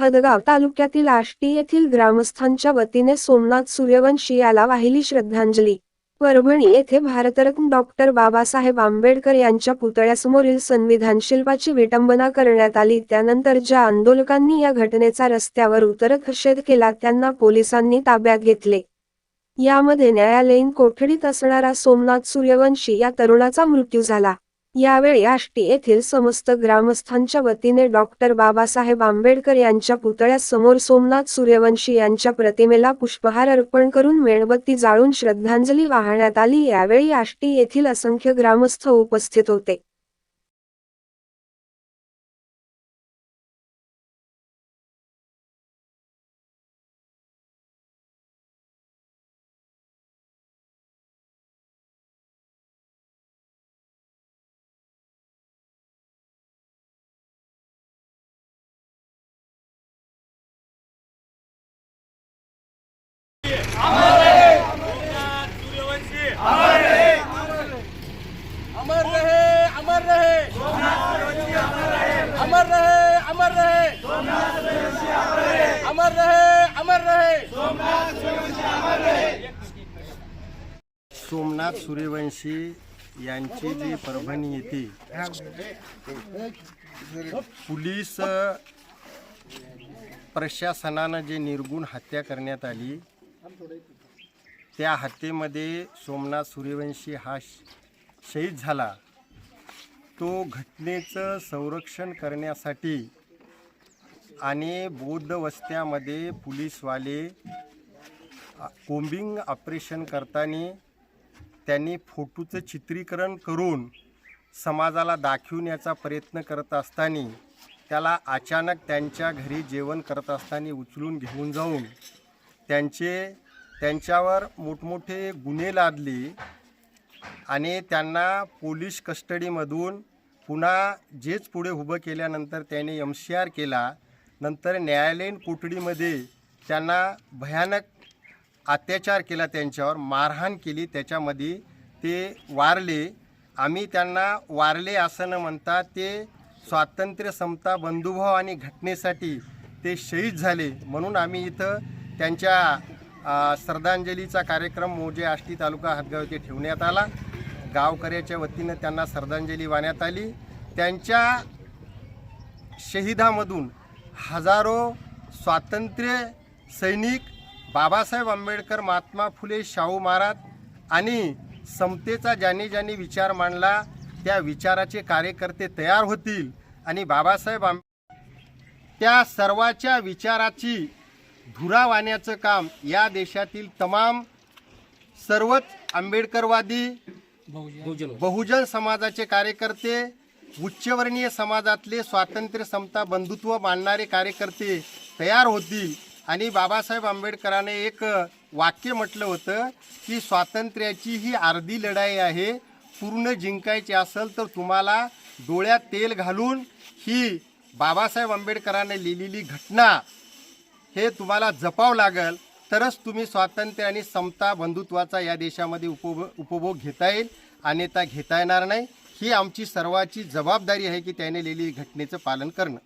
हदगाव तालुक्यातील आष्टी येथील ग्रामस्थांच्या वतीने सोमनाथ सूर्यवंशी याला वाहिली श्रद्धांजली. परभणी येथे भारतरत्न डॉक्टर बाबासाहेब आंबेडकर यांच्या पुतळ्यासमोरील संविधान शिल्पाची विटंबना करण्यात आली. त्यानंतर ज्या आंदोलकांनी या घटनेचा रस्त्यावर उतरत निषेध केला त्यांना पोलिसांनी ताब्यात घेतले. यामध्ये न्यायालयीन कोठडीत असणारा सोमनाथ सूर्यवंशी या तरुणाचा मृत्यू झाला. यावेळी आष्टी येथील समस्त ग्रामस्थांच्या वतीने डॉक्टर बाबासाहेब आंबेडकर यांच्या पुतळ्यासमोर सोमनाथ सूर्यवंशी यांच्या प्रतिमेला पुष्पहार अर्पण करून मेणबत्ती जाळून श्रद्धांजली वाहण्यात आली. यावेळी आष्टी येथील असंख्य ग्रामस्थ उपस्थित होते. अमर रहे अमर रहे। अमर रहे अमर रहे। अमर रहे अमर रहे। सोमनाथ सूर्यवंशी यांची जी परभणी येथे पोलीस प्रशासनानं जे निर्गुण हत्या करण्यात आली त्या हत्येमध्ये सोमनाथ सूर्यवंशी हा शहीद झाला. तो घटनेचं संरक्षण करण्यासाठी आणि बौद्ध वस्त्यामध्ये पोलीसवाले कोम्बिंग ऑपरेशन करताना त्यांनी फोटोचं चित्रीकरण करून समाजाला दाखवण्याचा प्रयत्न करत असताना त्याला अचानक त्यांच्या घरी जेवण करत असताना उचलून घेऊन जाऊन त्यांचे त्यांच्यावर मोठमोठे गुन्हे लादले. आणि त्यांना पोलीस कस्टडीमधून पुन्हा जेच पुढे उभं केल्यानंतर त्याने एम सी आर केला नंतर न्यायालयीन कोठडीमध्ये त्यांना भयानक अत्याचार केला त्यांच्यावर मारहाण केली त्याच्यामध्ये ते वारले. आम्ही त्यांना वारले असं न म्हणता ते स्वातंत्र्य समता बंधुभाव आणि घटनेसाठी ते शहीद झाले. म्हणून आम्ही इथं त्यांच्या श्रद्धांजलीचा कार्यक्रम मोजे आष्टी तालुका हातगाव येथे ठेवण्यात आला. गावकऱ्याच्या वतीनं त्यांना श्रद्धांजली वाहण्यात आली. त्यांच्या शहीदामधून हजारो स्वातंत्र्य सैनिक बाबासाहेब आंबेडकर महात्मा फुले शाहू महाराज आणि समतेचा ज्याने ज्याने विचार मांडला त्या विचाराचे कार्यकर्ते तयार होतील आणि बाबासाहेब आंबे त्या सर्वाच्या विचाराची धुरा वाहण्याचं काम या देशातील तमाम सर्वच आंबेडकरवादी बहुजन समाजाचे कार्यकर्ते उच्चवर्णीय समाजातले स्वातंत्र्य समता बंधुत्व मानणारे कार्यकर्ते तयार होतील. आणि बाबासाहेब आंबेडकरांनी एक वाक्य म्हटलं होतं की स्वातंत्र्याची ही अर्धी लढाई आहे. पूर्ण जिंकायची असेल तर तुम्हाला डोळ्यात तेल घालून ही बाबासाहेब आंबेडकरांनी लिहिलेली घटना हे तुम्हाला जपावं लागेल. तरच तुम्ही स्वातंत्र्य आणि समता बंधुत्वाचा या देशामध्ये उपभोग उपभोग घेता येईल अन्यथा घेता येणार नाही. ही आमची सर्वाची जबाबदारी आहे की त्याने लिहिलेली घटनेचं पालन करणं.